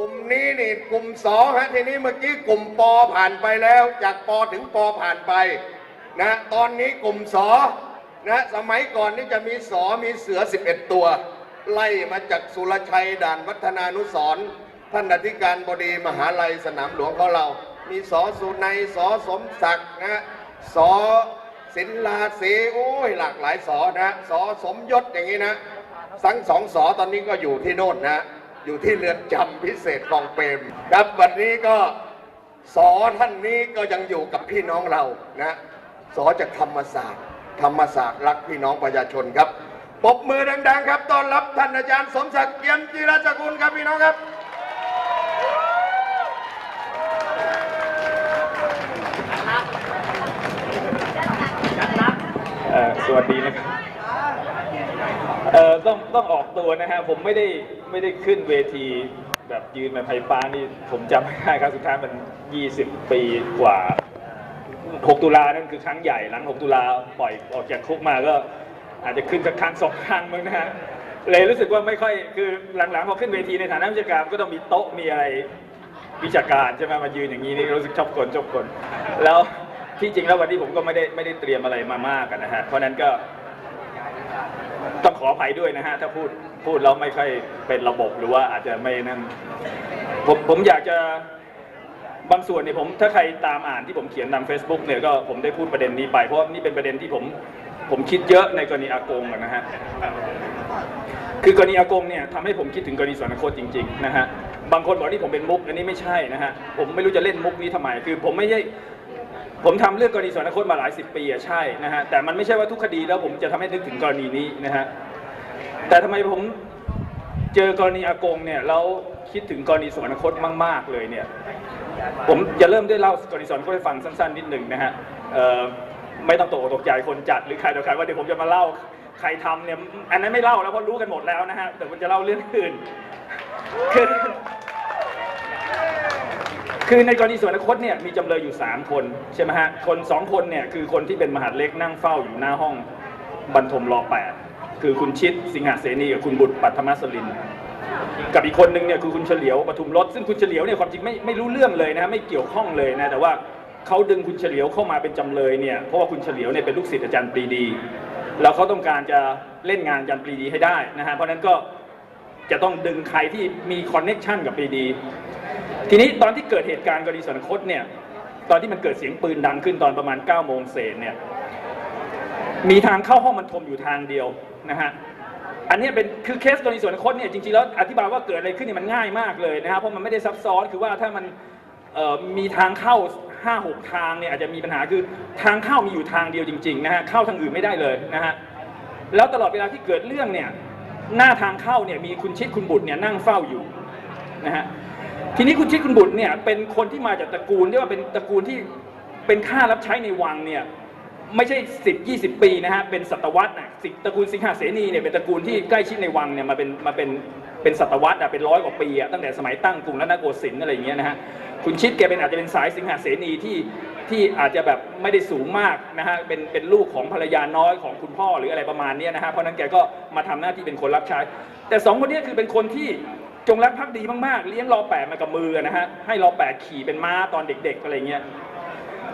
กลุ่มนี้นี่กลุ่มสองฮะทีนี้เมื่อกี้กลุ่มปอผ่านไปแล้ว จากปอถึงปอผ่านไปนะตอนนี้กลุ่มสอนะสมัยก่อนนี่จะมีสอมีเสือ 11 ตัว ไล่มาจากสุรชัยด่านวัฒนานุสรท่านอธิการบดีมหาลัยสนามหลวงของเรา มีสอสุนัยสอสมศักดิ์นะสอศิลาเสโอ้ยหลากหลายสอนะสอสมยศอย่างนี้นะทั้งสองสอตอนนี้ก็อยู่ที่โน่นนะ อยู่ที่เรือนจำพิเศษคลองเปรมครับวันนี้ก็สอท่านนี้ก็ยังอยู่กับพี่น้องเรานะสอจากธรรมศาสตร์ ธรรมศาสตร์รักพี่น้องประชาชนครับปรบมือดังๆครับต้อนรับท่านอาจารย์สมศักดิ์เยี่ยมจีรจกุลครับพี่น้องครับ เอ่อสวัสดีนะครับเอ่อต้องต้องออกตัวนะฮะผมไม่ได้ ไม่ได้ขึ้นเวทีแบบยืนแบบไฟฟ้านี่ผมจำไม่ได้ครั้งสุดท้ายมัน 20 ปีกว่า 6 ตุลานั่นคือครั้งใหญ่หลัง 6 ตุลาปล่อยออกจากคุกมาก็ อาจจะขึ้นสักครั้งสองครั้งมั้งนะฮะเลยรู้สึกว่าไม่ค่อยคือหลังๆพอขึ้นเวทีในฐานะวิชาการก็ต้องมีโต๊ะมีอะไรวิชาการใช่ไหมมายืนอย่างนี้นี่รู้สึกชอบกลชอบกลแล้วที่จริงแล้ววันนี้ผมก็ไม่ได้ไม่ได้เตรียมอะไรมามากกันนะฮะเพราะฉะนั้นก็ต้องขออภัยด้วยนะฮะถ้าพูด พูดแล้วไม่ค่อยเป็นระบบหรือว่าอาจจะไม่นั่นผมผมอยากจะบางส่วนเนี่ยผมถ้าใครตามอ่านที่ผมเขียนตาม Facebook เนี่ยก็ผมได้พูดประเด็นนี้ไป เพราะนี่เป็นประเด็นที่ผมผมคิดเยอะในกรณีอากงนะฮะคือกรณีอากงเนี่ยทำให้ผมคิดถึงกรณีสวรรคตจริงๆนะฮะบางคนบอกนี่ผมเป็นมุกอันนี้ไม่ใช่นะฮะผมไม่รู้จะเล่นมุกนี้ทำไมคือ ผมไม่ใช่ผมทำเรื่องกรณีสวรรคตมาหลายสิบปีอะใช่นะฮะแต่มันไม่ใช่ว่าทุกคดีแล้วผมจะทำให้นึกถึงกรณีนี้นะฮะ แต่ทำไมผมเจอกรณีอากงเนี่ยแล้วคิดถึงกรณีสวรรคตมาก ๆ เลยเนี่ย ผมจะเริ่มด้วยเล่ากรณีสวรรคตให้ฟังสั้น ๆ นิดหนึ่งนะฮะไม่ต้องตกอกตกใจคนจัดหรือใครต่อใครว่าเดี๋ยวผมจะมาเล่าใครทำเนี่ยอันนั้นไม่เล่าแล้วเพราะรู้กันหมดแล้วนะฮะแต่ผมจะเล่าเรื่องอื่นคือคือในกรณีสวรรคตเนี่ยมีจำเลยอยู่ 3 คนใช่ไหมฮะคนสองคนเนี่ยคือคนที่เป็นมหาดเล็กนั่งเฝ้าอยู่หน้าห้องบรรทมรอแปด คือคุณชิดสิงหาเสนีกับคุณบุตรปัทมสลิน กับอีกคนนึงเนี่ยคือคุณเฉลียวปทุมรสซึ่งคุณเฉลียวเนี่ยความจริงไม่ไม่รู้เรื่องเลยนะไม่เกี่ยวข้องเลยนะแต่ว่าเขาดึงคุณเฉลียวเข้ามาเป็นจำเลยเนี่ยเพราะว่าคุณเฉลียวเนี่ยเป็นลูกศิษย์อาจารย์ปรีดี แล้วเขาต้องการจะเล่นงานอาจารย์ปรีดีให้ได้นะฮะเพราะนั้นก็จะต้องดึงใครที่มีคอนเน็ชันกับปรีดี ทีนี้ตอนที่เกิดเหตุการณ์กรณีสนคตเนี่ยตอนที่มันเกิดเสียงปืนดังขึ้นตอนประมาณ9ก้าโมงเศษเนี่ย มีทางเข้าห้องบรรทมอยู่ทางเดียวนะฮะอันนี้เป็นคือเคสกรณีส่วนคตเนี่ยจริงๆแล้วอธิบายว่าเกิดอะไรขึ้นเนี่ยมันง่ายมากเลยนะครับเพราะมันไม่ได้ซับซ้อนคือว่าถ้ามันมีทางเข้า5้าหกทางเนี่ยอาจจะมีปัญหาคือทางเข้ามีอยู่ทางเดียวจริงๆนะฮะเข้าทางอื่นไม่ได้เลยนะฮะแล้วตลอดเวลาที่เกิดเรื่องเนี่ยหน้าทางเข้าเนี่ยมีคุณชิดคุณบุตรเนี่ยนั่งเฝ้าอยู่นะฮะทีนี้คุณชิดคุณบุตรเนี่ยเป็นคนที่มาจากตระกูลที่ว่าเป็นตระกูลที่เป็นข้ารับใช้ในวังเนี่ย ไม่ใช่สิบยี่สิบปีนะฮะ เป็นศตวรรษนะสิตระกูลสิงหาเสนีเนี่ยเป็นตระกูลที่ใกล้ชิดในวังเนี่ยมาเป็นมาเป็นเป็นศตวรรษอะเป็นร้อยกว่าปีอะตั้งแต่สมัยตั้งกรุงรัตนโกสินทร์อะไรอย่างเงี้ยนะฮะคุณชิดแกเป็นอาจจะเป็นสายสิงหาเสนีที่ที่อาจจะแบบไม่ได้สูงมากนะฮะเป็นเป็นลูกของภรรยาน้อยของคุณพ่อหรืออะไรประมาณเนี้ยนะฮะเพราะนั้นแกก็มาทำหน้าที่เป็นคนรับใช้ แต่สองคนนี้คือเป็นคนที่จงรักภักดีมากๆ เลี้ยงรอแปดมากับมือนะฮะให้รอแปดขี่เป็นม้าตอนเด็ก ๆอะไรเงี้ย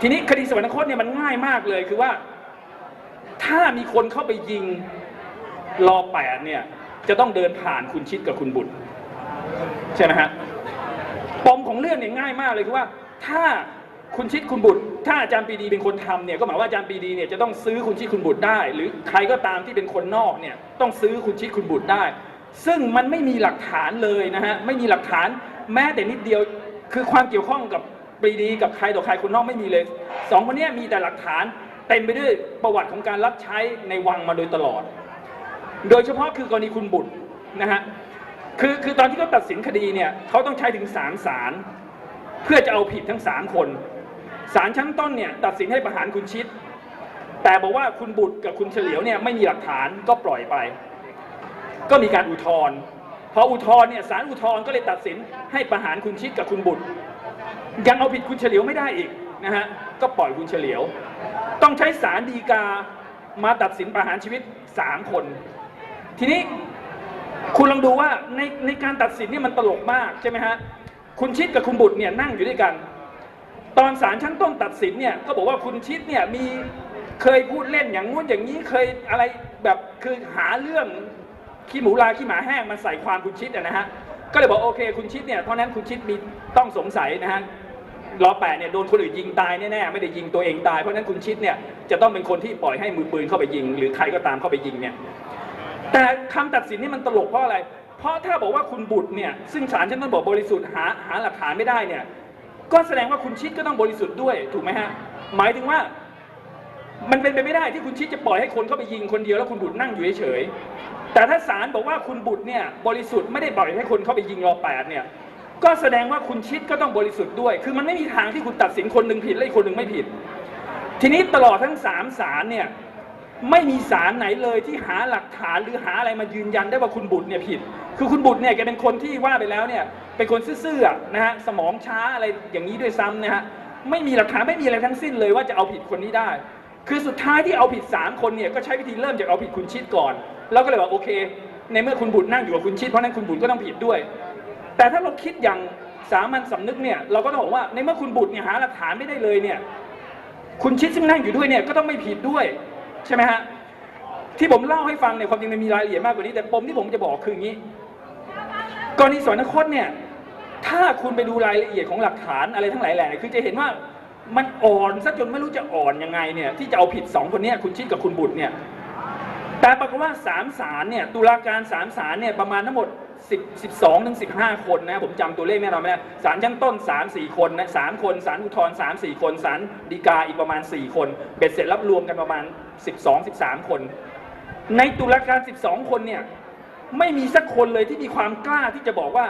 ทีนี้คดีสวรรคตเนี่ยมันง่ายมากเลยคือว่า ถ้ามีคนเข้าไปยิงรอแปดเนี่ย จะต้องเดินผ่านคุณชิดกับคุณบุตรใช่ไหมฮะปมของเรื่องเนี่ยง่ายมากเลยคือว่า ถ้าคุณชิดคุณบุตร ถ้าอาจารย์ปีดีเป็นคนทำเนี่ยก็หมายว่าอาจารย์ปีดีเนี่ยจะต้องซื้อคุณชิดคุณบุตรได้ หรือใครก็ตามที่เป็นคนนอกเนี่ยต้องซื้อคุณชิดคุณบุตรได้ ซึ่งมันไม่มีหลักฐานเลยนะฮะไม่มีหลักฐานแม้แต่นิดเดียวคือความเกี่ยวข้องกับ ปรีดีกับใครต่อใครคนนอกไม่มีเลยสองคนนี้มีแต่หลักฐานเต็มไปด้วยประวัติของการรับใช้ในวังมาโดยตลอด โดยเฉพาะคือกรณีคุณบุตรนะฮะคือคือตอนที่เขาตัดสินคดีเนี่ยเขาต้องใช้ถึงสามศาลเพื่อจะเอาผิดทั้งสามคนศาลชั้นต้นเนี่ยตัดสินให้ประหารคุณชิด แต่บอกว่าคุณบุตรกับคุณเฉลียวเนี่ยไม่มีหลักฐานก็ปล่อยไป ก็มีการอุทธรณ์พออุทธรณ์เนี่ยศาลอุทธรณ์ก็เลยตัดสินให้ประหารคุณชิดกับคุณบุตร ยังเอาผิดคุณเฉลียวไม่ได้อีกนะฮะก็ปล่อยคุณเฉลียว ต้องใช้ศาลฎีกามาตัดสินประหารชีวิตสามคน ทีนี้คุณลองดูว่าในในการตัดสินนี่มันตลกมากใช่ไหมฮะคุณชิดกับคุณบุตรเนี่ยนั่งอยู่ด้วยกัน ตอนศาลชั้นต้นตัดสินเนี่ยก็บอกว่าคุณชิดเนี่ยมีเคยพูดเล่นอย่างงู้นอย่างนี้เคยอะไรแบบคือหาเรื่องขี้หมูลาขี้หมาแห้งมาใส่ความคุณชิดนะฮะก็เลยบอกโอเค คุณชิดเนี่ยเพราะนั้นคุณชิดมีต้องสงสัยนะฮะ รอแปดเนี่ยโดนคนอื่นยิงตายแน่ๆไม่ได้ยิงตัวเองตายเพราะฉะนั้นคุณชิดเนี่ยจะต้องเป็นคนที่ปล่อยให้มือปืนเข้าไปยิง หรือใครก็ตามเข้าไปยิงเนี่ยแต่คำตัดสินนี่มันตลกเพราะอะไร เพราะถ้าบอกว่าคุณบุตรเนี่ยซึ่งศาลชั้นต้นบอกบริสุทธิ์หาหาหลักฐานไม่ได้เนี่ยก็แสดงว่าคุณชิดก็ต้องบริสุทธิ์ด้วยถูกไหมฮะหมายถึงว่ามันเป็นไปไม่ได้ที่คุณชิดจะปล่อยให้คนเข้าไปยิงคนเดียวแล้วคุณบุตรนั่งอยู่เฉยแต่ถ้าศาลบอกว่าคุณบุตรเนี่ยบริสุทธิ์ไม่ได้ปล่อยให้คนเข้าไปยิงรอแปดเนี่ย ก็แสดงว่าคุณชิดก็ต้องบริสุทธิ์ด้วย คือมันไม่มีทางที่คุณตัดสินคนหนึ่งผิดและอีกคนหนึ่งไม่ผิด ทีนี้ตลอดทั้งสามศาลเนี่ยไม่มีศาลไหนเลยที่หาหลักฐานหรือหาอะไรมายืนยันได้ว่าคุณบุตรเนี่ยผิด คือคุณบุตรเนี่ยแกเป็นคนที่ว่าไปแล้วเนี่ยเป็นคนซื่อๆนะฮะสมองช้าอะไรอย่างนี้ด้วยซ้ำนะฮะไม่มีหลักฐานไม่มีอะไรทั้งสิ้นเลยว่าจะเอาผิดคนนี้ได้ คือสุดท้ายที่เอาผิดสามคนเนี่ยก็ใช้วิธีเริ่มจากเอาผิดคุณชิดก่อน แล้วก็เลยว่าโอเค ในเมื่อคุณบุตรนั่งอยู่กับคุณชิดเพราะนั้นคุณบุตรก็ต้องผิดด้วย แต่ถ้าเราคิดอย่างสามัญสำนึกเนี่ยเราก็ต้องบอกว่าในเมื่อคุณบุตรเนี่ยหาหลักฐานไม่ได้เลยเนี่ยคุณชิดซึ่งนั่งอยู่ด้วยเนี่ยก็ต้องไม่ผิดด้วยใช่ไหมฮะที่ผมเล่าให้ฟังเนี่ยความจริงมันมีรายละเอียดมากกว่านี้ แต่ปมที่ผมจะบอกคืออย่างนี้กรณีสวนคตเนี่ยถ้าคุณไปดูรายละเอียดของหลักฐานอะไรทั้งหลายแหล่คือจะเห็นว่ามันอ่อนซะจนไม่รู้จะอ่อนยังไงเนี่ยที่จะเอาผิดสองคนนี้คุณชิดกับคุณบุตรเนี่ยแต่ปรากฏว่าสามศาลเนี่ยตุลาการสามศาลเนี่ยประมาณทั้งหมด 10 12ถึง15 คนนะผมจำตัวเลขแน่นอนไม่ได้ศาลชั้นต้น 3 4 คนนะสามคนศาลอุทธรณ์3 4 คนศาลฎีกาอีกประมาณ 4 คนเบ็ดเสร็จรับรวมกันประมาณ 12 13 คน ในตุลาการ 12 คนเนี่ยไม่มีสักคนเลยที่มีความกล้าที่จะบอกว่า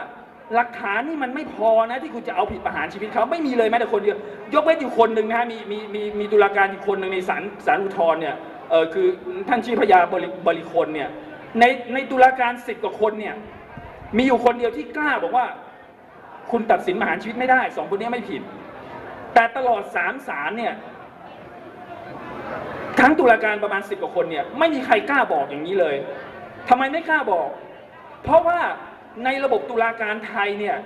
หลักฐานนี่มันไม่พอนะที่คุณจะเอาผิดประหารชีวิตเขาไม่มีเลยแม้แต่คนเดียวยกเว้นอยู่คนหนึ่งนะฮะมีมีมีมีตุลาการอีกคนหนึ่งในศาลศาลอุทธรณ์เนี่ยเออคือท่านชื่อพญาบริบริคนเนี่ยในในตุลาการสิบกว่าคนเนี่ย มีอยู่คนเดียวที่กล้าบอกว่า คุณตัดสินประหารชีวิตไม่ได้สองคนนี้ไม่ผิด แต่ตลอดสามศาลเนี่ยทั้งตุลาการประมาณสิบกว่าคนเนี่ยไม่มีใครกล้าบอกอย่างนี้เลยทำไมไม่กล้าบอก เพราะว่าในระบบตุลาการไทยเนี่ย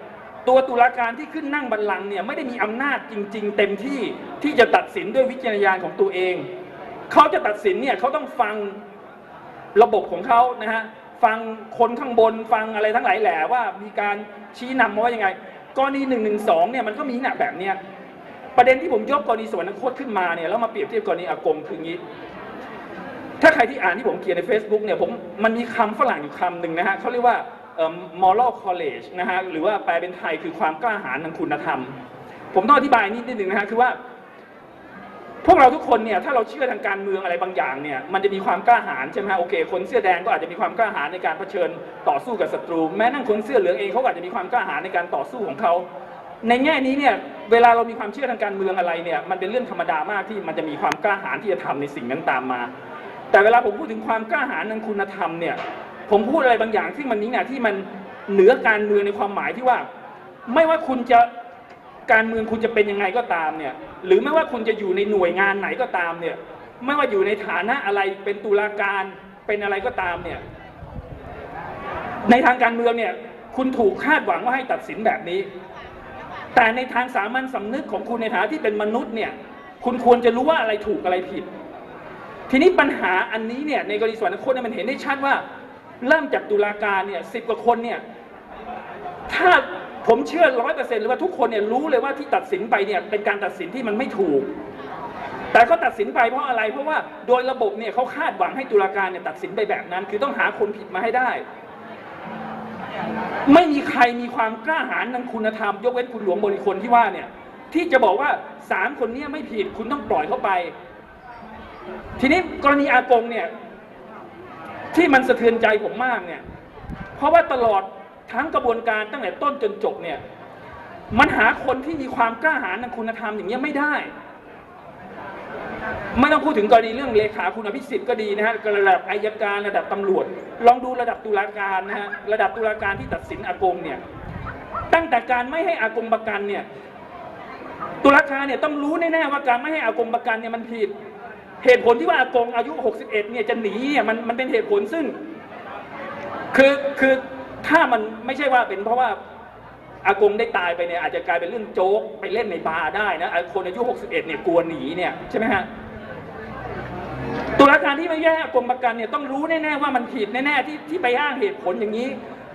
ตัวตุลาการที่ขึ้นนั่งบัลลังก์เนี่ยไม่ได้มีอำนาจจริง ๆ เต็มที่ที่จะตัดสินด้วยวิจารณญาณของตัวเอง เขาจะตัดสินเนี่ยเขาต้องฟังระบบของเขานะฮะ ฟังคนข้างบนฟังอะไรทั้งหลายแหล่ว่ามีการชี้นำมาว่ายังไงกรณีหนึ่งหนึ่งสองเนี่ยมันก็มีหนักแบบเนี้ยประเด็นที่ผมยกกรณีสวรรคตขึ้นมาเนี่ยแล้วมาเปรียบเทียบกรณีอากงคืองี้ ถ้าใครที่อ่านที่ผมเขียนใน Facebook เนี่ยผมมันมีคำฝรั่งอยู่คำหนึ่งนะฮะเขาเรียกว่าเอ่อ moral college นะฮะหรือว่าแปลเป็นไทยคือความกล้าหาญทางคุณธรรม ผมต้องอธิบายนิดนึงนะฮะคือว่า พวกเราทุกคนเนี่ยถ้าเราเชื่อทางการเมืองอะไรบางอย่างเนี่ยมันจะมีความกล้าหาญใช่ไหมฮะโอเค คนเสื้อแดงก็อาจจะมีความกล้าหาญในการเผชิญต่อสู้กับศัตรูแม้นั่งคนเสื้อเหลืองเองเขาก็อาจจะมีความกล้าหาญในการต่อสู้ของเขาในแง่นี้เนี่ยเวลาเรามีความเชื่อทางการเมืองอะไรเนี่ยมันเป็นเรื่องธรรมดามากที่มันจะมีความกล้าหาญที่จะทำในสิ่งนั้นตามมา แต่เวลาผมพูดถึงความกล้าหาญทางคุณธรรมเนี่ยผมพูดอะไรบางอย่างที่มันนี้เนี่ยที่มันเหนือการเมืองในความหมายที่ว่า ไม่ว่าคุณจะ การเมืองคุณจะเป็นยังไงก็ตามเนี่ย หรือไม่ว่าคุณจะอยู่ในหน่วยงานไหนก็ตามเนี่ย ไม่ว่าอยู่ในฐานะอะไรเป็นตุลาการเป็นอะไรก็ตามเนี่ย ในทางการเมืองเนี่ย คุณถูกคาดหวังว่าให้ตัดสินแบบนี้ แต่ในทางสามัญสำนึกของคุณในฐานะที่เป็นมนุษย์เนี่ย คุณควรจะรู้ว่าอะไรถูกอะไรผิด ทีนี้ปัญหาอันนี้เนี่ยในกรณีสวรรคตเนี่ยมันเห็นได้ชัดว่า เริ่มจากตุลาการเนี่ยสิบกว่าคนเนี่ยถ้า ผมเชื่อร้อยเปอร์เซ็นต์เลยว่าทุกคนเนี่ยรู้เลยว่าที่ตัดสินไปเนี่ยเป็นการตัดสินที่มันไม่ถูก แต่เขาตัดสินไปเพราะอะไร เพราะว่าโดยระบบเนี่ยเขาคาดหวังให้ตุลาการเนี่ยตัดสินไปแบบนั้น คือต้องหาคนผิดมาให้ได้ ไม่มีใครมีความกล้าหาญทางคุณธรรม ยกเว้นคุณหลวงบริคนที่ว่าเนี่ย ที่จะบอกว่าสามคนนี้ไม่ผิดคุณต้องปล่อยเขาไป ทีนี้กรณีอากงเนี่ยที่มันสะเทือนใจผมมากเนี่ย เพราะว่าตลอด ทั้งกระบวนการตั้งแต่ต้นจนจบเนี่ย มันหาคนที่มีความกล้าหาญทางคุณธรรมอย่างเงี้ยไม่ได้ ไม่ต้องพูดถึงกรณีเรื่องเลขาคุณอภิสิทธิ์ก็ดีนะฮะระดับอายการระดับตำรวจ ลองดูระดับตุลาการนะฮะระดับตุลาการที่ตัดสินอากงเนี่ย ตั้งแต่การไม่ให้อากงประกันเนี่ย ตุลาการเนี่ยต้องรู้แน่ๆว่าการไม่ให้อากงประกันเนี่ยมันผิด เหตุผลที่ว่าอากงอายุ 61 เนี่ยจะหนีเนี่ยมันมันเป็นเหตุผลซึ่ง คือคือ ถ้ามันไม่ใช่ว่าเป็นเพราะว่าอากงได้ตายไปเนี่ยอาจจะกลายเป็นเรื่องโจ๊กไปเล่นในบาร์ได้นะคนอายุ 61เนี่ยกลัวหนีเนี่ยใช่ไหมฮะตุลาการที่ไม่แย่อากงประกันเนี่ยต้องรู้แน่ๆว่ามันผิดแน่ๆที่ที่ไปอ้างเหตุผลอย่างนี้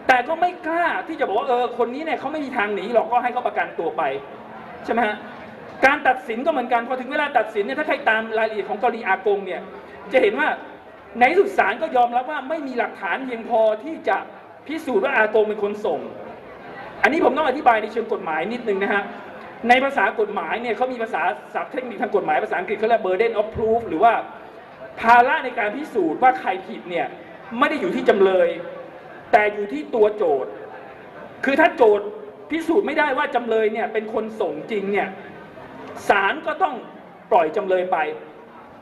แต่ก็ไม่กล้าที่จะบอกว่าเออคนนี้เนี่ยเขาไม่มีทางหนีหรอกก็ให้เขาประกันตัวไปใช่ไหมฮะการตัดสินก็เหมือนกันพอถึงเวลาตัดสินเนี่ยถ้าใครตามรายละเอียดของกรณีอากงเนี่ยจะเห็นว่าในสุดศาลก็ยอมรับว่าไม่มีหลักฐานเพียงพอที่จะ พิสูจน์ว่าอากงเป็นคนส่ง อันนี้ผมต้องอธิบายในเชิงกฎหมายนิดนึงนะฮะในภาษากฎหมายเนี่ยเขามีภาษาศัพท์เทคนิคทางกฎหมายภาษาอังกฤษเขาเรียก burden of proof หรือว่าภาระในการพิสูจน์ว่าใครผิดเนี่ยไม่ได้อยู่ที่จำเลย แต่อยู่ที่ตัวโจทย์ คือถ้าโจทย์พิสูจน์ไม่ได้ว่าจำเลยเนี่ยเป็นคนส่งจริงเนี่ยศาลก็ต้องปล่อยจำเลยไป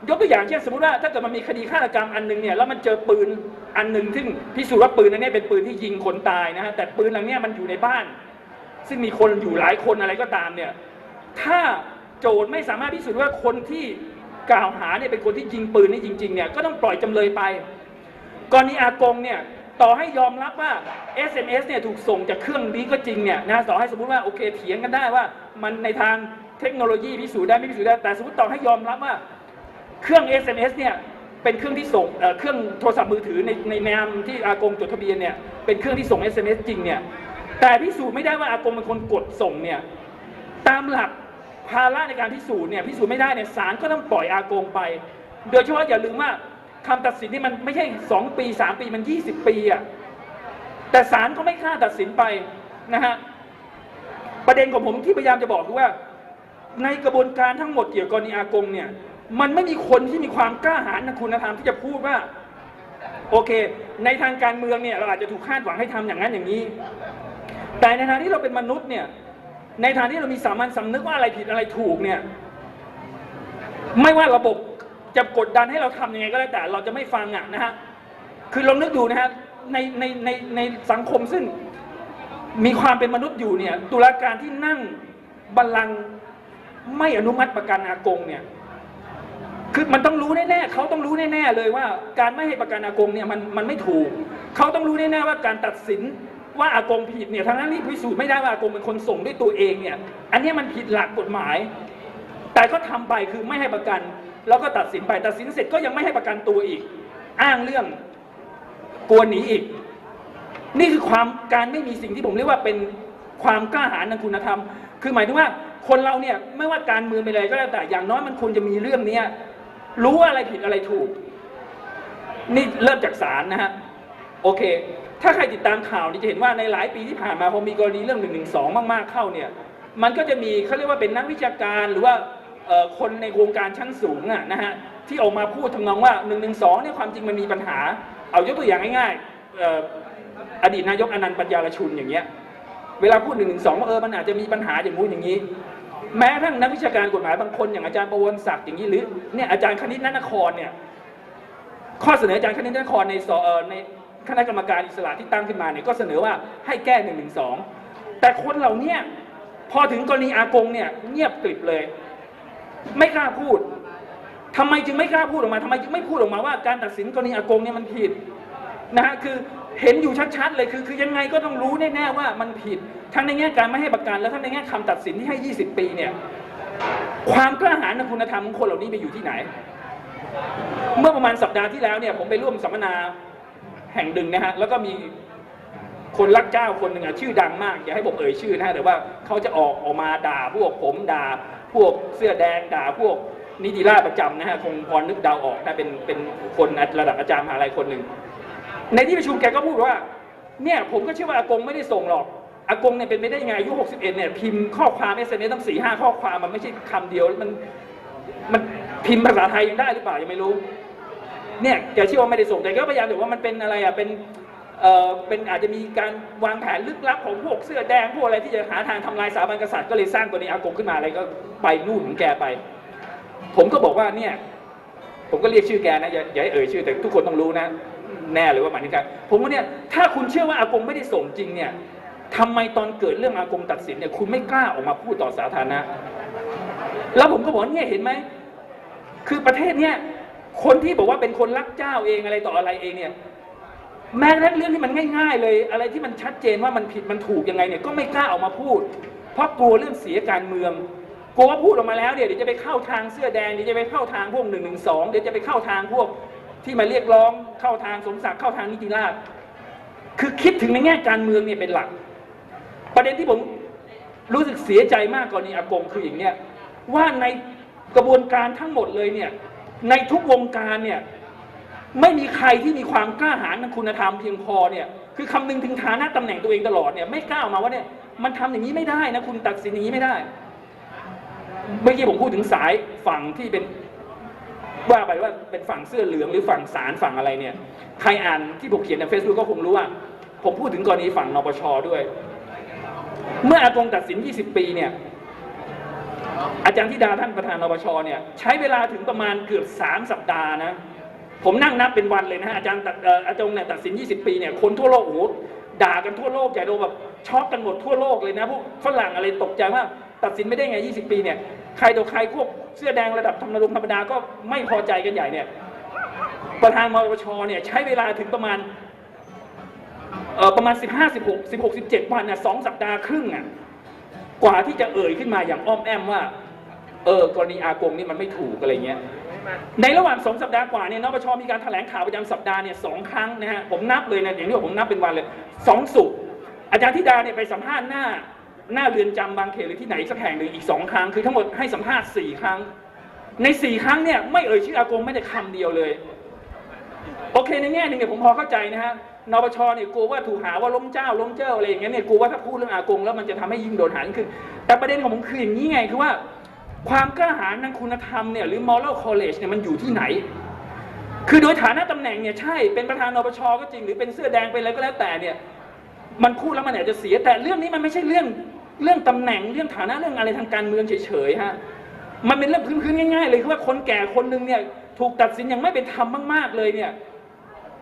ยกตัวอย่างเช่นสมมติว่าถ้าเกิดมันมีคดีฆาตกรรมอันหนึ่งเนี่ยแล้วมันเจอปืนอันหนึ่งซึ่งพิสูจน์ว่าปืนอันเนี้ยเป็นปืนที่ยิงคนตายนะฮะแต่ปืนอันเนี้ยมันอยู่ในบ้าน ซึ่งมีคนอยู่หลายคนอะไรก็ตามเนี่ยถ้าโจทย์ไม่สามารถพิสูจน์ว่าคนที่กล่าวหาเนี่ยเป็นคนที่ยิงปืนนี่จริงๆเนี่ยก็ต้องปล่อยจำเลยไปกรณีอากงเนี่ยต่อให้ยอมรับว่า SMS เนี่ยถูกส่งจากเครื่องนี้ก็จริงเนี่ยนะต่อให้สมมติว่าโอเคเถียงกันได้ว่า มันในทางเทคโนโลยีพิสูจน์ได้ไม่พิสูจน์ได้แต่สมมติต่อให้ยอมรับว่า เครื่อง SMS เนี่ยเป็นเครื่องที่ส่งเครื่องโทรศัพท์มือถือในในนามที่อากงจดทะเบียนเนี่ยเป็นเครื่องที่ส่ง SMS จริงเนี่ยแต่พิสูจน์ไม่ได้ว่าอากงเป็นคนกดส่งเนี่ยตามหลักภาระในการพิสูจน์เนี่ยพิสูจน์ไม่ได้เนี่ยศาลก็ต้องปล่อยอากงไป โดยเฉพาะอย่าลืมว่าคำตัดสินนี่มันไม่ใช่ 2 ปี 3 ปีมัน 20 ปีอะแต่ศาลก็ไม่กล้าตัดสินไปนะฮะประเด็นของผมที่พยายามจะบอกคือว่า ในกระบวนการทั้งหมดเกี่ยวกับกรณีอากงเนี่ย มันไม่มีคนที่มีความกล้าหาญทางคุณธรรมที่จะพูดว่า โอเค ในทางการเมืองเนี่ยเราอาจจะถูกคาดหวังให้ทำอย่างนั้นอย่างนี้ แต่ในทางที่เราเป็นมนุษย์เนี่ย ในทางที่เรามีสามัญสำนึกว่าอะไรผิดอะไรถูกเนี่ย ไม่ว่าระบบจะกดดันให้เราทำยังไงก็แล้วแต่ เราจะไม่ฟังอะนะฮะคือลองนึกดูนะฮะในในในในสังคมซึ่งมีความเป็นมนุษย์อยู่เนี่ยตุลาการที่นั่งบัลลังก์ไม่อนุมัติประกันอากงเนี่ย คือมันต้องรู้แน่ๆเขาต้องรู้แน่ๆเลยว่า การไม่ให้ประกันอากงเนี่ยมันมันไม่ถูก เขาต้องรู้แน่ๆว่าการตัดสินว่าอากงผิดเนี่ยทั้งนั้นที่พิสูจน์ไม่ได้ว่าอากงเป็นคนส่งด้วยตัวเองเนี่ย อันนี้มันผิดหลักกฎหมาย แต่ก็ทำไปคือไม่ให้ประกัน แล้วก็ตัดสินไปตัดสินเสร็จก็ยังไม่ให้ประกันตัวอีก อ้างเรื่องกลัวหนีอีก นี่คือความการไม่มีสิ่งที่ผมเรียกว่าเป็นความกล้าหาญทางคุณธรรม คือหมายถึงว่าคนเราเนี่ยไม่ว่าการเมืองเป็นอะไรก็แล้วแต่อย่างน้อยมันควรจะมีเรื่องเนี้ย รู้ว่าอะไรผิดอะไรถูก นี่เริ่มจากศาลนะฮะ โอเค ถ้าใครติดตามข่าวนี่จะเห็นว่าในหลายปีที่ผ่านมาพอมีกรณีเรื่องหนึ่งหนึ่งสองมากๆเข้าเนี่ย มันก็จะมีเขาเรียกว่าเป็นนักวิชาการหรือว่าคนในวงการชั้นสูงอะนะฮะที่ออกมาพูดทำนองว่า1นึเนี่ยความจริงมันมีปัญหา เอายกตัวอย่างง่ายๆออดีตนายกอนันต์ปัญญารชุนอย่างเงี้ยเวลาพูดหนึ่งหนึ่งสองว่าเออมันอาจจะมีปัญหาอย่างงู้นอย่างนี้ แม้ทั่งนักวิชาการกฎหมายบางคนอย่างอาจารย์ประวนศักดิ์อย่างนี้หรือเนี่ยอาจารย์คณิตนันทครเนี่ยข้อเสนออาจารย์คณิตนันทครในสเออในคณะกรรมการอิสระที่ตั้งขึ้นมาเนี่ยก็เสนอว่าให้แก้หนึ่งหนึ่งสองแต่คนเหล่าเนี้ยพอถึงกรณีอากงเนี่ยเงียบกริบเลย ไม่กล้าพูดทำไมจึงไม่กล้าพูดออกมาทำไมจึงไม่พูดออกมาว่า การตัดสินกรณีอากงเนี่ยมันผิดนะฮะคือ เห็นอยู่ชัดๆเลยคือคือยังไงก็ต้องรู้แน่ๆว่ามันผิด ทั้งในแง่การไม่ให้ประกัน และทั้งในแง่คำตัดสินที่ให้ 20 ปีเนี่ยความกล้าหาญทางคุณธรรมของคนเหล่านี้ไปอยู่ที่ไหน เมื่อประมาณสัปดาห์ที่แล้วเนี่ยผมไปร่วมสัมมนาแห่งหนึ่งนะฮะแล้วก็มีคนรักเจ้าคนหนึ่งอะชื่อดังมาก อย่าให้ผมเอ่ยชื่อนะฮะแต่ว่าเขาจะออกออกมาด่าพวกผมด่า พวกเสื้อแดงด่าพวกนิติราประจำนะฮะคงพอนึกเดาออกนะเป็นเป็นคนระดับอาจารย์มหาลัยคนหนึ่ง ในที่ประชุมแกก็พูดว่า เนี่ยผมก็เชื่อว่าอากงไม่ได้ส่งหรอกอากงเนี่ยเป็นไม่ได้ยังไงอายุ 61 เนี่ยพิมพ์ข้อความเอสเอ็มเอสตั้งสี่ห้าข้อความมันไม่ใช่คำเดียวมันมันพิมพ์ภาษาไทยยังได้หรือเปล่ายังไม่รู้ เนี่ยแกเชื่อว่าไม่ได้ส่งแต่ก็พยายามบอกว่ามันเป็นอะไรอะเป็นเอ่อเป็นอาจจะมีการวางแผนลึกลับของพวกเสื้อแดงพวกอะไรที่จะหาทางทำลายสถาบันกษัตริย์ก็เลยสร้างตัวนี้อากงขึ้นมาอะไรก็ไปนู่นของแกไป ผมก็บอกว่าเนี่ยผมก็เรียกชื่อแกนะอย่าอย่าให้เอ่ยชื่อแต่ทุกคนต้องรู้นะ แน่เลยว่าหมายถึงใครผมว่าเนี่ยถ้าคุณเชื่อว่าอากงไม่ได้ส่งจริงเนี่ยทำไมตอนเกิดเรื่องอากงตัดสินเนี่ยคุณไม่กล้าออกมาพูดต่อสาธารณะแล้วผมก็บอกว่าเนี่ยเห็นไหมคือประเทศเนี่ยคนที่บอกว่าเป็นคนรักเจ้าเองอะไรต่ออะไรเองเนี่ยแม้กระทั่งเรื่องที่มันง่าย ๆ เลย อะไรที่มันชัดเจนว่ามันผิดมันถูกยังไงเนี่ยก็ไม่กล้าออกมาพูด เพราะกลัวเรื่องเสียการเมืองกลัวพูดออกมาแล้วเนี่ยเดี๋ยวจะไปเข้าทางเสื้อแดงเดี๋ยวจะไปเข้าทางพวกหนึ่งหนึ่งสองเดี๋ยวจะไปเข้าทางพวก ที่มาเรียกร้องเข้าทางสมศักดิ์เข้าทางนิติราษฎร์คือคิดถึงในแง่การเมืองเนี่ยเป็นหลัก ประเด็นที่ผมรู้สึกเสียใจมากกรณีอากงคืออย่างเนี้ยว่าในกระบวนการทั้งหมดเลยเนี่ยในทุกวงการเนี่ยไม่มีใครที่มีความกล้าหาญทางคุณธรรมเพียงพอเนี่ยคือคำนึงถึงฐานะตำแหน่งตัวเองตลอดเนี่ยไม่กล้าออกมาว่าเนี่ยมันทำอย่างนี้ไม่ได้นะคุณตัดสินอย่างนี้ไม่ได้ เมื่อกี้ผมพูดถึงสายฝั่งที่เป็น ว่าไปว่าเป็นฝั่งเสื้อเหลืองหรือฝั่งสารฝั่งอะไรเนี่ย ใครอ่านที่ผมเขียนใน Facebook ก็คงรู้ว่า ผมพูดถึงกรณีฝั่งนปชด้วย เมื่ออากงตัดสิน 20 ปีเนี่ย อาจารย์ธิดาท่านประธานนปชเนี่ย ใช้เวลาถึงประมาณเกือบ 3 สัปดาห์นะ ผมนั่งนับเป็นวันเลยนะฮะอาจารย์ตัดเอ่ออาจารย์เนี่ยตัดสิน 20 ปีเนี่ยคนทั่วโลกโอ้โหด่ากันทั่วโลกใหญ่โตแบบช็อกกันหมดทั่วโลกเลยนะพวกฝรั่งอะไรตกใจว่าตัดสินไม่ได้ไง 20 ปีเนี่ย ใครต่อใครพวกเสื้อแดงระดับธรรมดาธรรมดาก็ไม่พอใจกันใหญ่เนี่ย ประธานมปชเนี่ยใช้เวลาถึงประมาณเออประมาณ 15 16 16 17 วันน่ะสองสัปดาห์ครึ่งอะกว่าที่จะเอ่ยขึ้นมาอย่างอ้อมแอมว่า เออกรณีอากงนี่มันไม่ถูกอะไรเงี้ยในระหว่างสองสัปดาห์กว่าเนี่ยนปชมีการแถลงข่าวประจำสัปดาห์เนี่ยสองครั้งนะฮะผมนับเลยนะอย่างที่บอกผมนับเป็นวันเลยสองสุกอาจารย์ธิดาเนี่ยไปสัมภาษณ์หน้า หน้าเรือนจำบางเขตหรือที่ไหนสักแห่งหนึ่งอีกสองครั้งคือทั้งหมดให้สัมภาษณ์สี่ครั้ง ในสี่ครั้งเนี่ยไม่เอ่ยชื่ออากงไม่ได้คำเดียวเลย โอเคในแง่หนึ่งเนี่ยผมพอเข้าใจนะฮะนปชเนี่ยกลัวว่าถูกหาว่าล้มเจ้าล้มเจ้าอะไรอย่างเงี้ยเนี่ยกลัวว่าถ้าพูดเรื่องอากงแล้วมันจะทำให้ยิ่งโดนหายิ่งขึ้น แต่ประเด็นของผมคืออย่างนี้ไงคือว่า ความกล้าหาญทางคุณธรรมเนี่ยหรือ moral college เนี่ยมันอยู่ที่ไหน คือโดยฐานะตำแหน่งเนี่ยใช่เป็นประธานนปชก็จริงหรือเป็นเสื้อแดงเป็นอะไรก็แล้วแต่เนี่ย มันพูดแล้วมันอาจจะเสีย แต่เรื่องนี้มันไม่ใช่เรื่องเรื่องตำแหน่งเรื่องฐานะเรื่องอะไรทางการเมืองเฉยๆฮะมันเป็นเรื่องพื้นๆง่ายๆเลยคือว่าคนแก่คนหนึ่งเนี่ยถูกตัดสินอย่างไม่เป็นธรรมมากๆเลยเนี่ย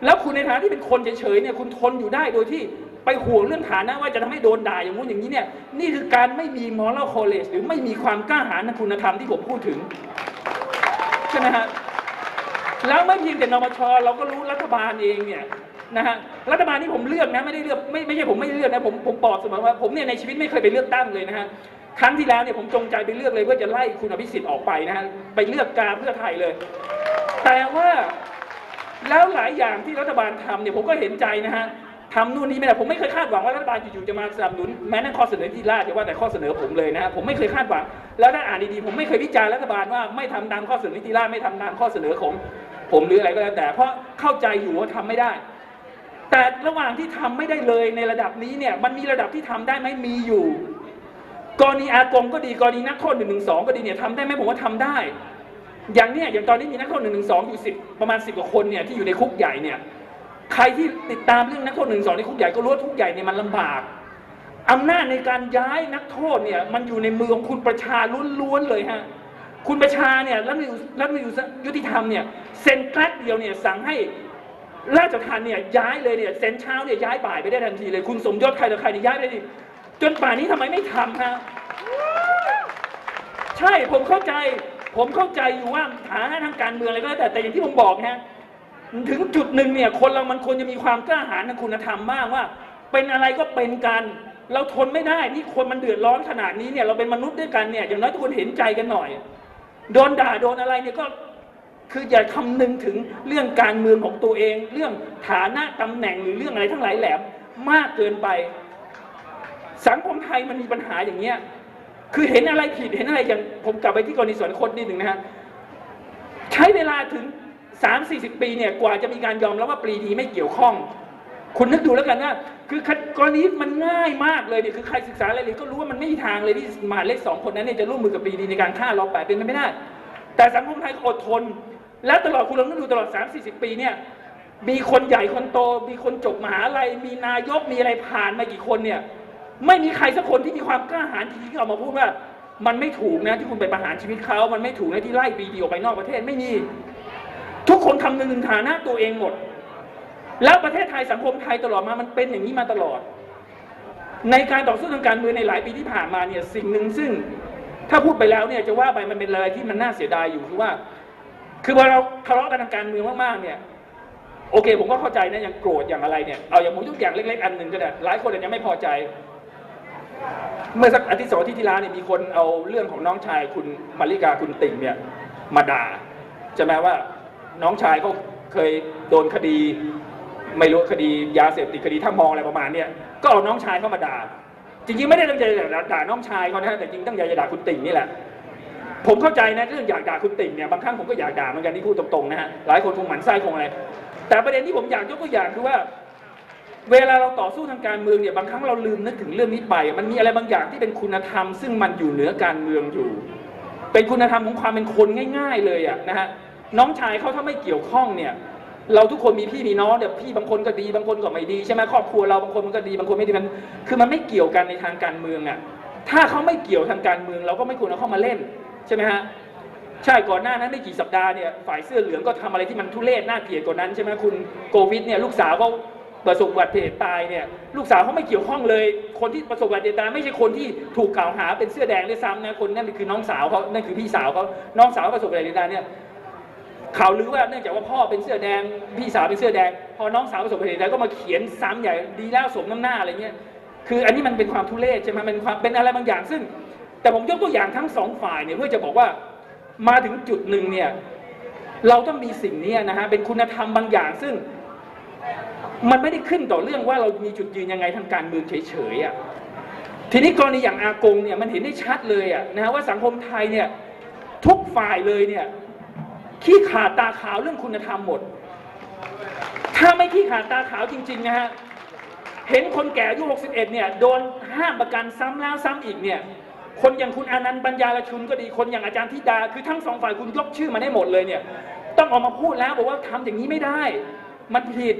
แล้วคุณในฐานะที่เป็นคนเฉยๆเนี่ยคุณทนอยู่ได้โดยที่ไปห่วงเรื่องฐานะว่าจะทำให้โดนด่าอย่างงู้นอย่างนี้เนี่ยนี่คือการไม่มี moral college หรือไม่มีความกล้าหาญทางคุณธรรมที่ผมพูดถึงใช่ไหมฮะแล้วไม่เพียงแต่นปชเราก็รู้รัฐบาลเองเนี่ย นะฮะรัฐบาลที่ผมเลือกนะไม่ได้เลือกไม่ไม่ใช่ผมไม่เลือกนะผมผมบอกเสมอว่าผมเนี่ยในชีวิตไม่เคยไปเลือกตั้งเลยนะฮะครั้งที่แล้วเนี่ยผมจงใจไปเลือกเลยเพื่อจะไล่คุณอภิสิทธิ์ออกไปนะฮะไปเลือกกาเพื่อไทยเลย แต่ว่าแล้วหลายอย่างที่รัฐบาลทำเนี่ยผมก็เห็นใจนะฮะทำนู่นนี่ไม่ได้ผมไม่เคยคาดหวังว่ารัฐบาลอยู่ๆจะมาสนับสนุนแม้นั่นข้อเสนอที่ราจะว่าแต่ข้อเสนอผมเลยนะฮะผมไม่เคยคาดหวัง แล้วถ้าอ่านดีๆผมไม่เคยวิจารณ์รัฐบาลว่าไม่ทำตามข้อเสนอที่ราไม่ทำตามข้อเสนอของ ผมหรืออะไรก็แล้วแต่ เพราะเข้าใจอยู่ว่าทำไม่ได้ แต่ระหว่างที่ทำไม่ได้เลยในระดับนี้เนี่ยมันมีระดับที่ทำได้ไหมมีอยู่ กรณีอากงก็ดีกรณีนักโทษหนึ่งหนึ่งสองก็ดีเนี่ยทำได้ไหมผมว่าทำได้ อย่างเนี้ยอย่างตอนนี้มีนักโทษหนึ่งหนึ่งสองอยู่สิบประมาณสิบกว่าคนเนี่ยที่อยู่ในคุกใหญ่เนี่ยใครที่ติดตามเรื่องนักโทษหนึ่งสองในคุกใหญ่ก็รู้ว่าคุกใหญ่เนี่ยมันลำบากอำนาจในการย้ายนักโทษเนี่ยมันอยู่ในมือของคุณประชาล้วนๆเลยฮะคุณประชาเนี่ยรัฐมนตรีรัฐมนตรียุติธรรมเนี่ยเซ็นแกลกเดียวเนี่ยสั่งให้ ราชทัณฑ์เนี่ยย้ายเลยเนี่ยเซ็นเช้าเนี่ยย้ายบ่ายไปได้ทันทีเลย คุณสมยศใครต่อใครเนี่ยย้ายไปด้ดิจนป่านนี้ทำไมไม่ทำฮะใช่ผมเข้าใจ ผมเข้าใจอยู่ว่าฐานะทางการเมืองอะไรก็แล้วแต่แต่อย่างที่ผมบอกนะฮะถึงจุดหนึ่งเนี่ยคนเรามันควรจะมีความกล้าหาญทางคุณธรรมมากว่า เป็นอะไรก็เป็นกันเราทนไม่ได้นี่คนมันเดือดร้อนขนาดนี้เนี่ยเราเป็นมนุษย์ด้วยกันเนี่ยอย่างน้อยทุกคนเห็นใจกันหน่อย โดนด่าโดนอะไรเนี่ยก็ คืออย่าคำนึงถึงเรื่องการเมืองของตัวเอง เรื่องฐานะตำแหน่งหรือเรื่องอะไรทั้งหลายแหลมมากเกินไป สังคมไทยมันมีปัญหาอย่างเงี้ยคือเห็นอะไรผิดเห็นอะไรอย่างผมกลับไปที่กรณีสวนคตนิดหนึ่งนะฮะใช้เวลาถึง 3 4 0 ปีเนี่ยกว่าจะมีการยอมรับว่าปรีดีไม่เกี่ยวข้อง คุณนึกดูแล้วกันว่าคือกรณีมันง่ายมากเลยเนี่ยคือใครศึกษาอะไรเลยก็รู้ว่ามันไม่มีทางเลยที่มหาเล็กสองคนนั้นเนี่ยจะร่วมมือกับปรีดีในการฆ่าเราแปดเป็นไปไม่ได้ แต่สังคมไทยก็อดทน และตลอดคุณลองดูตลอด 3 4 0 ปีเนี่ยมีคนใหญ่คนโต มีคนจบมหาลัย มีนายกมีอะไรผ่านมากี่คนเนี่ย ไม่มีใครสักคนที่มีความกล้าหาญที่ออกมาพูดว่า มันไม่ถูกนะที่คุณไปประหารชีวิตเขา มันไม่ถูกนะที่ไล่ปีดีออกไปนอกประเทศไม่มี ทุกคนคำนึงถึงฐานะตัวเองหมด แล้วประเทศไทยสังคมไทยตลอดมามันเป็นอย่างนี้มาตลอด ในการต่อสู้ทางการเมืองในหลายปีที่ผ่านมาเนี่ยสิ่งหนึ่งซึ่ง ถ้าพูดไปแล้วเนี่ยจะว่าไปมันเป็นอะไรที่มันน่าเสียดายอยู่คือว่า คือพอเราทะเลาะกันทางการเมืองมากๆเนี่ย โอเค ผมก็เข้าใจนะอย่างโกรธอย่างอะไรเนี่ยเอาอย่างผมยกอย่างเล็กๆอันหนึ่งก็ได้หลายคนอาจจะไม่พอใจ เมื่อสักอาทิตย์สองอาทิตย์ที่แล้วเนี่ยมีคนเอาเรื่องของน้องชายคุณมาริกาคุณติ่งเนี่ย มาด่าใช่ไหมว่าน้องชายเขาเคยโดนคดี ไม่รู้คดียาเสพติดคดีท่ามองอะไรประมาณเนี่ยก็เอาน้องชายเข้ามาด่าจริงๆไม่ได้ตั้งใจจะด่าน้องชายเขานะแต่จริงตั้งใจจะด่าคุณติ่งนี่แหละ ผมเข้าใจนะเรื่องอยากด่าคุณติ่งเนี่ยบางครั้งผมก็อยากด่าเหมือนกันที่พูดตรงๆนะฮะหลายคนคงหมั่นไส้คงอะไรแต่ประเด็นที่ผมอยากยกตัวอย่างคือว่า เวลาเราต่อสู้ทางการเมืองเนี่ยบางครั้งเราลืมนึกถึงเรื่องนี้ไป มันมีอะไรบางอย่างที่เป็นคุณธรรม ซึ่งมันอยู่เหนือการเมืองอยู่ เป็นคุณธรรมของความเป็นคนง่าย ๆ เลยอะนะฮะน้องชายเขาถ้าไม่เกี่ยวข้องเนี่ยเราทุกคนมีพี่มีน้องเดี๋ยวพี่บางคนก็ดีบางคนก็ไม่ดีใช่ไหมครอบครัวเราบางคนมันก็ดีบางคนไม่ดีมันคือมันไม่เกี่ยวกันในทางการเมืองอะถ้าเขาไม่เกี่ยวทางการเมือง เราก็ไม่ควรเอาเข้ามาเล่น ช่ไหมฮะใช่ก่อนหน้านั้นไม่กี่สัปดาห์เนี่ยฝ่ายเสื้อเหลืองก็ทำอะไรที่มันทุเรศน่าเกลียดกว่านั้นใช่ไหมคุณโควิดเนี่ยลูกสาวเขาประสบอุบัติเหตุตายเนี่ยลูกสาวเขาไม่เกี่ยวข้องเลย คนที่ประสบอุบัติเหตุตายไม่ใช่คนที่ถูกกล่าวหาเป็นเสื้อแดงด้วยซ้ำนะคนนั่นคือน้องสาวเขานั่นคือพี่สาวเขาน้องสาวประสบอุบัติเหตุตายเนี่ยข่าวลือว่าเนื่องจากว่าพ่อเป็นเสื้อแดง พี่สาวเป็นเสื้อแดง พอน้องสาวประสบอุบัติเหตุตายก็มาเขียนซ้ำใหญ่ดีแล้วสมน้ำหน้าอะไรเงี้ยคืออันนี้มันเป็นความทุเรศใช่ไหมมันเป็นความเป็นอะไรบางอย่างซึ่ง แต่ผมยกตัวอย่างทั้งสองฝ่ายเนี่ยเพื่อจะบอกว่ามาถึงจุดหนึ่งเนี่ยเราต้องมีสิ่งนี้นะฮะเป็นคุณธรรมบางอย่างซึ่ง มันไม่ได้ขึ้นต่อเรื่องว่าเรามีจุดยืนยังไงทางการเมืองเฉยๆอะทีนี้กรณีอย่างอากงเนี่ยมันเห็นได้ชัดเลยอะนะฮะว่าสังคมไทยเนี่ยทุกฝ่ายเลยเนี่ยขี้ขาดตาขาวเรื่องคุณธรรมหมด ถ้าไม่ขี้ขาดตาขาวจริง ๆ นะฮะเห็นคนแก่อายุ 61 เนี่ยโดนห้ามประกันซ้ำแล้วซ้ำอีกเนี่ย คนอย่างคุณอานันต์ปัญญาลชุนก็ดีคนอย่างอาจารย์ธิดา คือทั้งสองฝ่ายคุณยกชื่อมาได้หมดเลยเนี่ย ต้องออกมาพูดแล้วบอกว่าทำอย่างนี้ไม่ได้ มันผิด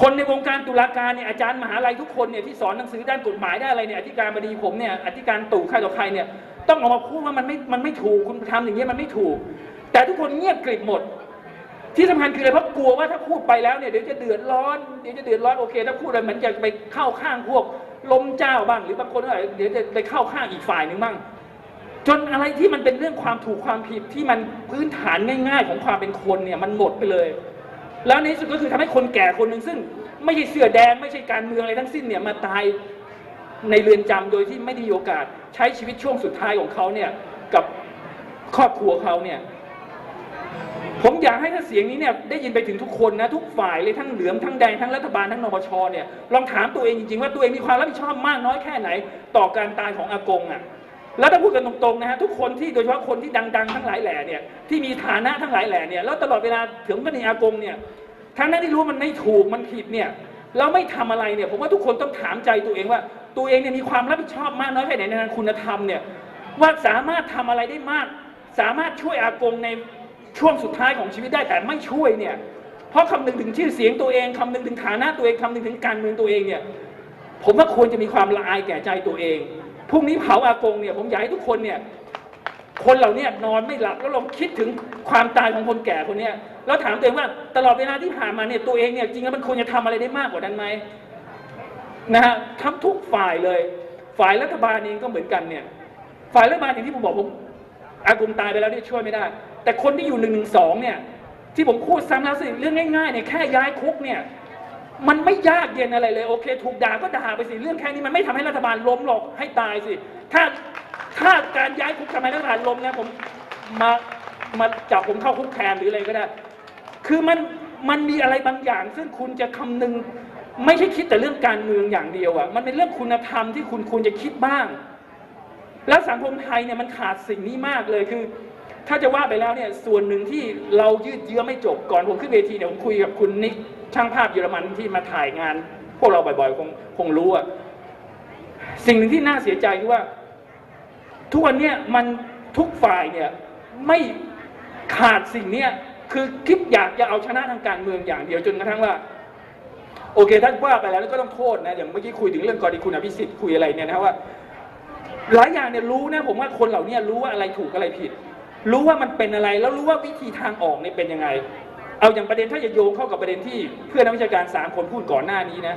คนในวงการตุลาการเนี่ยอาจารย์มหาลัยทุกคนเนี่ยที่สอนหนังสือด้านกฎหมายได้อะไรเนี่ยอธิการบดีผมเนี่ยอธิการตู่ใครต่อใครเนี่ยต้องออกมาพูดว่ามันไม่มันไม่ถูกคุณทำอย่างนี้มันไม่ถูก แต่ทุกคนเงียบกริบหมดที่สำคัญคืออะไรเพราะกลัวว่าถ้าพูดไปแล้วเนี่ยเดี๋ยวจะเดือดร้อนเดี๋ยวจะเดือดร้อนโอเค ถ้าพูดอะไรมันจะไปเข้าข้างพวก ล้มเจ้าบ้างหรือบางคนก็อาจจะเดี๋ยวจะไปเข้าข้างอีกฝ่ายหนึ่งบ้างจนอะไรที่มันเป็นเรื่องความถูกความผิดที่มันพื้นฐานง่ายๆ ของความเป็นคนเนี่ยมันหมดไปเลย แล้วในที่สุดก็คือทำให้คนแก่คนหนึ่งซึ่ง ไม่ใช่เสื้อแดงไม่ใช่การเมืองอะไรทั้งสิ้นเนี่ยมาตายในเรือนจำโดยที่ไม่ได้โอกาส ใช้ชีวิตช่วงสุดท้ายของเขาเนี่ยกับครอบครัวเขาเนี่ย ผมอยากให้ถ้าเสียงนี้เนี่ยได้ยินไปถึงทุกคนนะทุกฝ่ายเลยทั้งเหลืองทั้งแดงทั้งรัฐบาลทั้งนปชเนี่ยลองถามตัวเองจริงๆว่าตัวเองมีความรับผิดชอบมากน้อยแค่ไหน ต่อการตายของอากงอะแล้วถ้าพูดกันตรงๆนะฮะทุกคนที่โดยเฉพาะคนที่ดัง ๆ ทั้งหลายแหล่เนี่ยที่มีฐานะทั้งหลายแหล่เนี่ยแล้วตลอดเวลาถึงกรณีอากงเนี่ยทั้งนั้นที่รู้มันไม่ถูกมันผิดเนี่ยเราไม่ทำอะไรเนี่ยผมว่าทุกคนต้องถามใจตัวเองว่า ตัวเองเนี่ยมีความรับผิดชอบมากน้อยแค่ไหนในทางคุณธรรมเนี่ยว่าสามารถทำอะไรได้มาก สามารถช่วยอากงใน ช่วงสุดท้ายของชีวิตได้แต่ไม่ช่วยเนี่ยเพราะคำนึงถึงชื่อเสียงตัวเองคำนึงถึงฐานะตัวเองคำนึงถึงการเมืองตัวเองเนี่ยผมว่าควรจะมีความละอายแก่ใจตัวเองพรุ่งนี้เผาอากงเนี่ยผมอยากให้ทุกคนเนี่ยคนเหล่าเนี้นอนไม่หลับแล้วลองคิดถึงความตายของคนแก่คนนี้แล้วถามตัวเองว่าตลอดเวลาที่ผ่านมาเนี่ยตัวเองเนี่ยจริงแล้วมันควรจะทำอะไรได้มากกว่านั้นไหมนะฮะทำทุกฝ่ายเลย ฝ่ายรัฐบาลเองก็เหมือนกันเนี่ย ฝ่ายรัฐบาลอย่างที่ผมบอกผมอากงตายไปแล้วเนี่ยช่วยไม่ได้ แต่คนที่อยู่หนึ่งหนึ่งสองเนี่ย ที่ผมพูดซ้ำแล้วสิเรื่องง่ายๆเนี่ยแค่ย้ายคุกเนี่ย มันไม่ยากเย็นอะไรเลยโอเค ถูกด่าก็ด่าไปสิเรื่องแค่นี้มันไม่ทำให้รัฐบาลล้มหรอกให้ตายสิ ถ้าถ้าการย้ายคุกทำให้รัฐบาลล้มเนี่ยผมมามาจับผมเข้าคุกแทนหรืออะไรก็ได้ คือมันมันมีอะไรบางอย่าง ซึ่งคุณจะคำนึงไม่ใช่คิดแต่เรื่องการเมืองอย่างเดียวอะมันเป็นเรื่องคุณธรรมที่คุณควรจะคิดบ้าง แล้วสังคมไทยเนี่ยมันขาดสิ่งนี้มากเลยคือ ถ้าจะว่าไปแล้วเนี่ยส่วนหนึ่งที่เรายืดเยื้อไม่จบก่อนผมขึ้นเวทีเนี่ยผมคุยกับคุณนิกช่างภาพเยอรมันที่มาถ่ายงาน พวกเราบ่อยๆ คงคงรู้อะสิ่งหนึ่งที่น่าเสียใจคือว่า ทุกวันเนี่ยมันทุกฝ่ายเนี่ยไม่ขาดสิ่งเนี้ยคือคิดอยากจะเอาชนะทางการเมืองอย่างเดียวจนกระทั่งว่าโอเคท่านว่าไปแล้วก็ต้องโทษนะอย่างเมื่อกี้คุยถึงเรื่องกรณีคุณอภิสิทธิ์คุยอะไรเนี่ยนะว่า หลายอย่างเนี่ยรู้นะผมว่าคนเหล่านี้รู้ว่าอะไรถูกอะไรผิด รู้ว่ามันเป็นอะไรแล้วรู้ว่าวิธีทางออกนี่เป็นยังไง เอาอย่างประเด็นถ้าจะโยงเข้ากับประเด็นที่เพื่อนนักวิชาการสามคนพูดก่อนหน้านี้นะ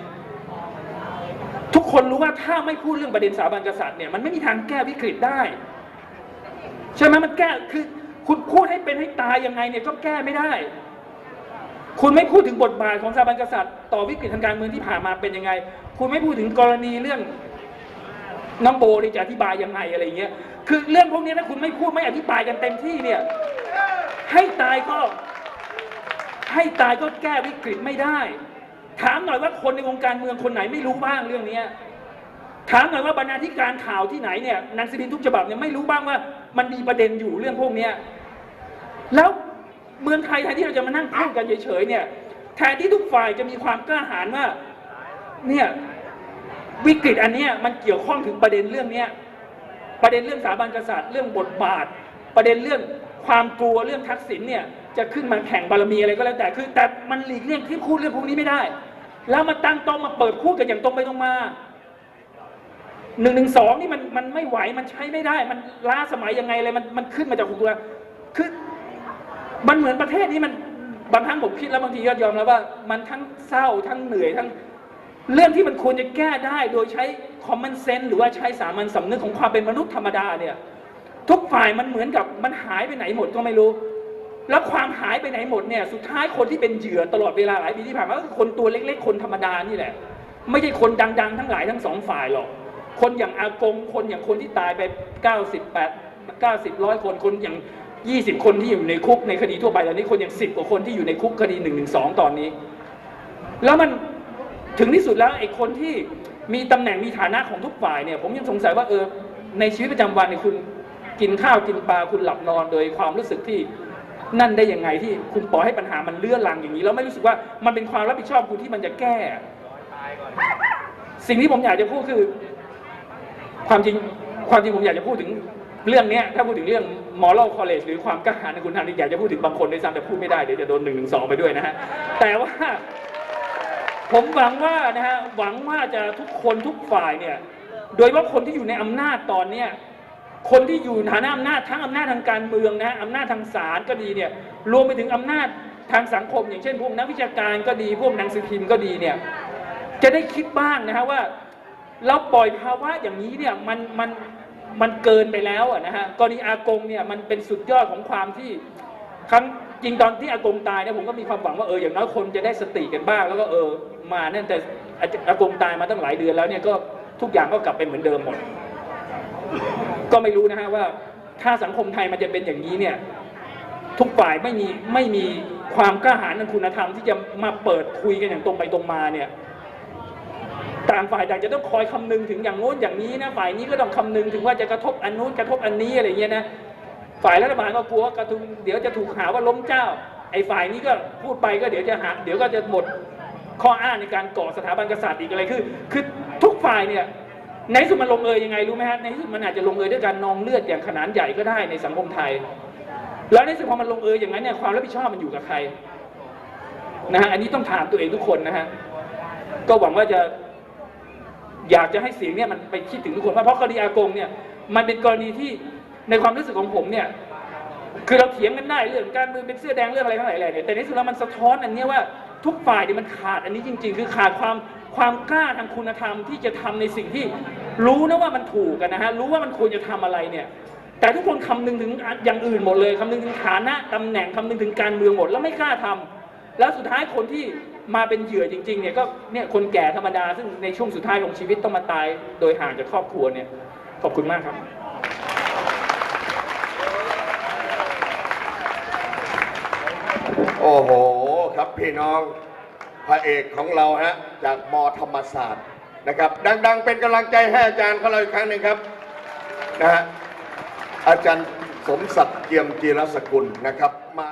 ทุกคนรู้ว่าถ้าไม่พูดเรื่องประเด็นสถาบันกษัตริย์เนี่ยมันไม่มีทางแก้วิกฤตได้ ใช่ไหมมันแก้คือคุณพูดให้เป็นให้ตายยังไงเนี่ยก็แก้ไม่ได้ คุณไม่พูดถึงบทบาทของสถาบันกษัตริย์ ต่อวิกฤตทางการเมืองที่ผ่านมาเป็นยังไง คุณไม่พูดถึงกรณีเรื่องน้องโบนี่จะอธิบายยังไงอะไรเงี้ย คือเรื่องพวกนี้ถ้าคุณไม่พูดไม่อธิบายกันเต็มที่เนี่ย ให้ตายก็ ให้ตายก็แก้วิกฤตไม่ได้ ถามหน่อยว่าคนในวงการเมืองคนไหนไม่รู้บ้างเรื่องเนี้ยถามหน่อยว่าบรรณาธิการข่าวที่ไหนเนี่ยหนังสือพิมพ์ทุกฉบับเนี่ยไม่รู้บ้างว่า มันมีประเด็นอยู่เรื่องพวกเนี้ยแล้วเมืองไทยแทนที่เราจะมานั่งพูดกันเฉยๆเนี่ยแทนที่ทุกฝ่ายจะมีความกล้าหาญว่าเนี่ยวิกฤตอันเนี้ยมันเกี่ยวข้องถึงประเด็นเรื่องเนี้ย ประเด็นเรื่องสถาบันกษัตริย์เรื่องบทบาท ประเด็นเรื่องความกลัวเรื่องทักษิณเนี่ยจะขึ้นมาแข่งบารมีอะไรก็แล้วแต่คือแต่มันหลีกเลี่ยงที่พูดเรื่องพวกนี้ไม่ได้ แล้วมาตั้งโต๊ะมาเปิดพูดกันอย่างตรงไปตรงมาหนึ่งหนึ่งสองนี่มันมันไม่ไหวมันใช้ไม่ได้ มันล้าสมัยยังไงเลยมันมันขึ้นมาจากหัวคือมันเหมือนประเทศนี้มันบางครั้งผมคิดแล้วบางทีก็ยอมแล้วว่า มันทั้งเศร้าทั้งเหนื่อยทั้ง เรื่องที่มันควรจะแก้ได้โดยใช้ common sense หรือว่าใช้สามัญสำนึกของความเป็นมนุษย์ธรรมดาเนี่ยทุกฝ่ายมันเหมือนกับมันหายไปไหนหมดก็ไม่รู้ แล้วความหายไปไหนหมดเนี่ยสุดท้ายคนที่เป็นเหยื่อตลอดเวลาหลายปีที่ผ่านมาก็คือคนตัวเล็ก ๆ คนธรรมดานี่แหละ ไม่ใช่คนดัง ๆ ทั้งหลายทั้งสองฝ่ายหรอกคนอย่างอากงคนอย่างคนที่ตายไป 98 90ร้อยคนคนอย่าง 20 คนที่อยู่ในคุกในคดีทั่วไปตอนนี้คนอย่าง 10 กว่าคนที่อยู่ในคุกคดี1นึตอนนี้ แล้วมัน ถึงที่สุดแล้วไอ้คนที่มีตำแหน่งมีฐานะของทุกฝ่ายเนี่ยผมยังสงสัยว่าเออในชีวิตประจำวันเนี่ยคุณกินข้าวกินปลาคุณหลับนอนโดยความรู้สึกที่นั่นได้ยังไงที่คุณปล่อยให้ปัญหามันเลื่อนลังอย่างนี้แล้วไม่รู้สึกว่ามันเป็นความรับผิดชอบคุณที่มันจะแก้ สิ่งที่ผมอยากจะพูดคือ ความจริงความจริงผมอยากจะพูดถึงเรื่องนี้ถ้าพูดถึงเรื่อง moral college หรือความกล้าหาญในคุณธรรมนี่อยากจะพูดถึงบางคนด้วยซ้ำแต่พูดไม่ได้เดี๋ยวจะโดนหนึ่งหนึ่งสองไปด้วยนะฮะแต่ว่า ผมหวังว่านะฮะหวังว่าจะทุกคนทุกฝ่ายเนี่ย โดยเฉพาะคนที่อยู่ในอำนาจตอนเนี้ยคนที่อยู่ฐานะอำนาจทั้งอำนาจทางการเมืองนะฮะอำนาจทางศาลก็ดีเนี่ยรวมไปถึงอำนาจทางสังคม อย่างเช่นพวกนักวิชาการก็ดีพวกหนังสือพิมพ์ก็ดีเนี่ยจะได้คิดบ้างนะฮะว่า เราปล่อยภาวะอย่างนี้เนี่ยมันมันมันเกินไปแล้วนะฮะกรณีอากงเนี่ยมันเป็นสุดยอดของความที่ ครั้งจริงตอนที่อากงตายเนี่ยผมก็มีความหวังว่าเอออย่างน้อยคนจะได้สติกันบ้างแล้วก็เออมาเนี่ยแต่อากงตายมาตั้งหลายเดือนแล้วเนี่ยก็ทุกอย่างก็กลับไปเหมือนเดิมหมด ก็ไม่รู้นะฮะว่า ถ้าสังคมไทยมันจะเป็นอย่างนี้เนี่ย ทุกฝ่ายไม่มีไม่มีความกล้าหาญทางคุณธรรมที่จะมาเปิดคุยกันอย่างตรงไปตรงมาเนี่ยต่างฝ่ายต่างจะต้องคอยคำนึงถึงอย่างโน้นอย่างนี้นะฝ่ายนี้ก็ต้องคำนึงถึงว่าจะกระทบอันนู้นกระทบอันนี้อะไรเงี้ยนะ ฝ่ายรัฐบาลก็กลัวว่ากระทุงเดี๋ยวจะถูกหาว่าล้มเจ้า ไอ้ฝ่ายนี้ก็พูดไปก็เดี๋ยวจะหาเดี๋ยวก็จะหมดข้ออ้างในการก่อสถาบันกษัตริย์อีกอะไรคือ คือทุกฝ่ายเนี่ยในสุดมันลงเอยยังไงรู้ไหมฮะในที่สุดมันอาจจะลงเอยด้วยการนองเลือดอย่างขนาดใหญ่ก็ได้ในสังคมไทย แล้วในสุดพอมันลงเอยอย่างนั้นเนี่ยความรับผิดชอบมันอยู่กับใครนะฮะอันนี้ต้องถามตัวเองทุกคนนะฮะก็หวังว่าจะอยากจะให้เสียงเนี่ยมันไปคิดถึงทุกคนว่าเพราะคดีอากงเนี่ยมันเป็นกรณีที่ ในความรู้สึกของผมเนี่ย คือเราเถียงกันได้เรื่องการเมืองเป็นเสื้อแดงเรื่องอะไรทั้งหลายแหล่เนี่ยแต่ในที่สุดแล้วมันสะท้อนอันนี้ว่าทุกฝ่ายเนี่ยมันขาดอันนี้จริง ๆ คือขาดความความกล้าทางคุณธรรมที่จะทำในสิ่งที่รู้นะว่ามันถูกกันนะฮะรู้ว่ามันควรจะทำอะไรเนี่ย แต่ทุกคนคำนึงถึงอย่างอื่นหมดเลยคำนึงถึงฐานะตำแหน่งคำนึงถึงการเมืองหมดแล้วไม่กล้าทำแล้วสุดท้ายคนที่มาเป็นเหยื่อจริงๆเนี่ยก็เนี่ยคนแก่ธรรมดาซึ่งในช่วงสุดท้ายของชีวิตต้องมาตายโดยห่างจากครอบครัวเนี่ยขอบคุณมากครับ โอ้โหครับพี่น้องพระเอกของเราฮะจากมธรรมศาสตร์นะครับ ดัง ๆ เป็นกำลังใจให้อาจารย์ของเราอีกครั้งหนึ่งครับนะฮะอาจารย์สมศักดิ์เกียมจีรสกุลนะครับมา